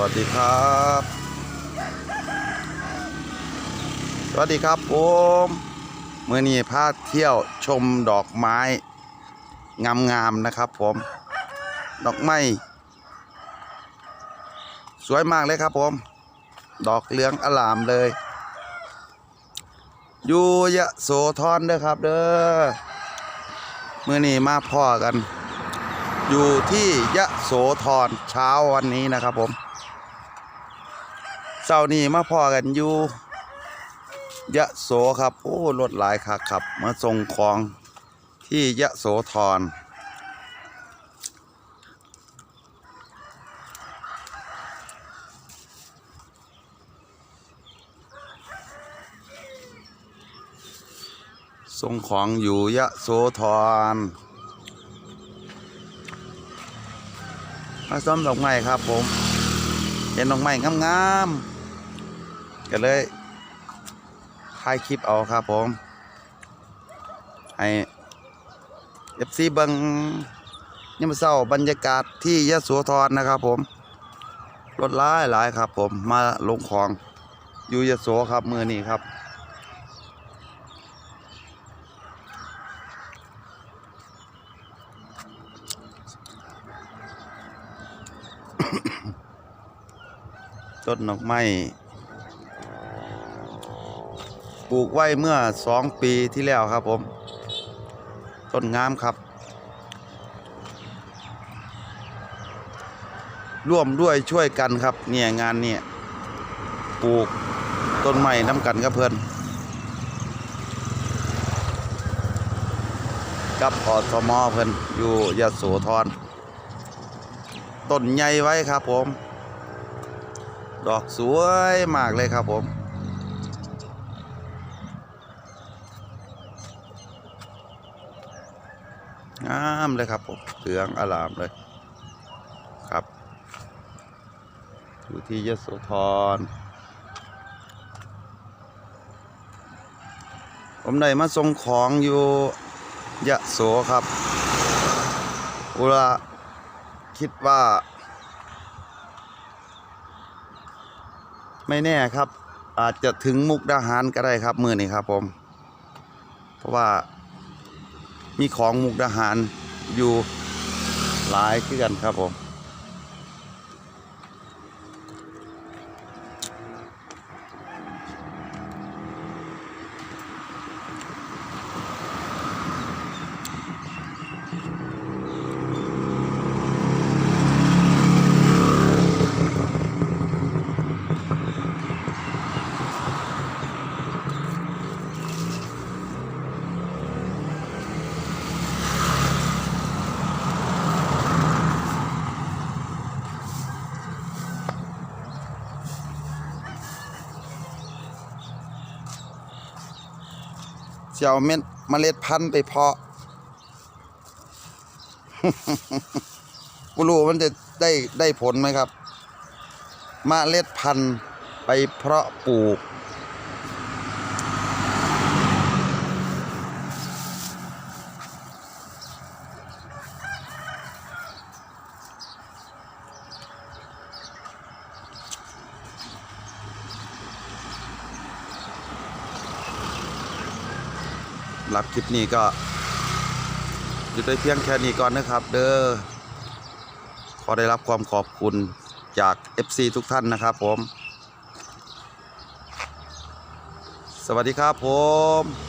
วัสดีครับ สวัสดีครับผมเมื่อนี้พาเที่ยวชมดอกไม้ งามๆนะครับผม ดอกไม้ สวยมากเลยครับผม ดอกเหลืองอลามเลยอยู่ยะโสธรเด้อครับเด้อเมื่อนี้มาพ่อกันอยู่ที่ยะโสธรเช้าวันนี้นะครับผม เช้านี้มาพ่อกันอยู่ยะโสครับ โอ้รถหลายคักครับ มาส่งของที่ยะโสธรส่งของอยู่ยะโสธรมาซ้อมดอกไม้ครับผม เห็นดอกไม้งามๆ ก็เลยถ่ายคลิปเอาครับผมให้เอฟซีเบิงนี่มาเศร้าบรรยากาศที่ยะโสธรนะครับผมรถหลายหลายครับ ผมมาลงของอยู่ยะโสครับมือนี้ครับ ต้นดอกไม้ ปลูกไว้เมื่อสองปีที่แล้วครับผม ต้นงามครับ ร่วมด้วยช่วยกันครับ เนี่ยงานเนี่ยปลูกต้นไม้น้ำกันกับเพื่อนกับอสมอเพื่อนอยู่ยะโสธรต้นใหญ่ไว้ครับผม ดอกสวยมากเลยครับผม งามเลยครับผมเหลืองอลามเลยครับ อยู่ที่ยโสธรผมได้มาส่งของอยู่ยะโสครับอุระคิดว่า ไม่แน่ครับ อาจจะถึงมุกดาหารก็ได้ครับ มือนี้ครับผม เพราะว่า มีของมุกดาหารอยู่หลายขึ้นกันครับผม จะเอาเม็ดเมล็ดพันธุ์ไปเพาะกูรู้มันจะได้ได้ผลไหมครับเมล็ดพันธุ์ไปเพาะปลูก รับคลิปนี้ก็อยู่ได้เพียงแค่นี้ก่อนนะครับ เด้อขอได้รับความขอบคุณจาก FC ทุกท่านนะครับผม สวัสดีครับผม